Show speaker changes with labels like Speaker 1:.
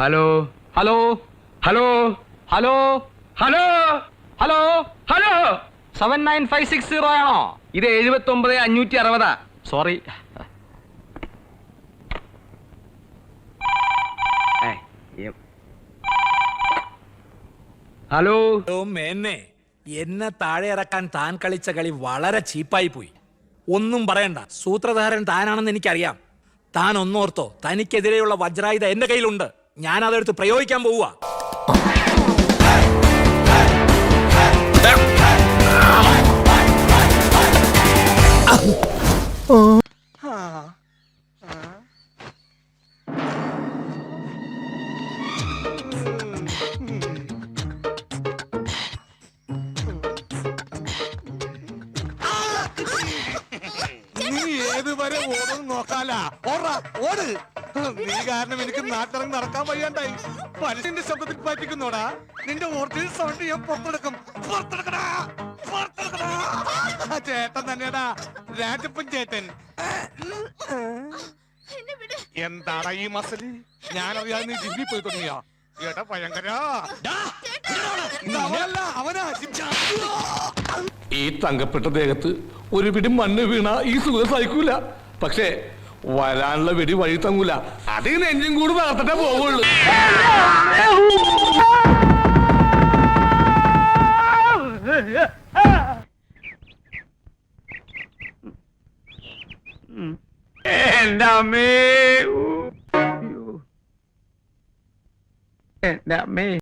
Speaker 1: Hello.
Speaker 2: Hello.
Speaker 1: Hello.
Speaker 2: Hello.
Speaker 1: Hello.
Speaker 2: Hello.
Speaker 1: Hello.
Speaker 2: Seven nine five six zero ആണോ?
Speaker 1: ഇത് എഴുപത്തി ഒമ്പത് അഞ്ഞൂറ്റി അറുപതാ.
Speaker 2: സോറി.
Speaker 1: ഹലോ.
Speaker 3: ഓ മേന്നെ. എന്നെ താഴെ ഇറക്കാൻ താൻ കളിച്ച കളി വളരെ ചീപ്പായി പോയി. ഒന്നും പറയണ്ട. സൂത്രധാരൻ താനാണെന്ന് എനിക്കറിയാം. താൻ ഒന്നോർത്തോ തനിക്കെതിരെയുള്ള വജ്രായുധ എന്റെ കയ്യിലുണ്ട്. ഞാൻ അതെടുത്ത് പ്രയോഗിക്കാൻ പോവുക.
Speaker 4: നീ ഏതുവരെ ഓടും നോക്കാല ഓടാ ഓട്. നീ കാരണം എനിക്ക് നാട്ടിറങ്ങി നടക്കാൻ വയ്യാണ്ടായി. മനുഷ്യന്റെ ശബ്ദത്തിൽ പറ്റിക്കുന്നോടാ. നിന്റെ ഒറിജിനൽ സൗണ്ട് ഞാൻ പുറത്തെടുക്കും. പുറത്തെടുക്കടാ. പുറത്തെടുക്കടാ. ചേട്ടൻ തന്നെയാടാ. രാജപ്പൻ ചേട്ടൻ. എന്താടാ ഈ മസലി ഞാനറിയാതെ നീ ജിമ്മി പോയി തുടങ്ങിയാ? ഏട്ടാ ഭയങ്കര.
Speaker 5: ഈ തങ്കപ്പെട്ട ദേഹത്ത് ഒരു പിടി മണ്ണ് വീണ ഈ സുഖം സഹിക്കൂല. പക്ഷേ വരാനുള്ള വെടി വഴി തങ്ങൂല. അത് ഈ നെഞ്ചും കൂടി തകർത്തിട്ടേ പോവുള്ളൂ.
Speaker 1: എന്റെ അമ്മേ. എന്റെ അമ്മേ.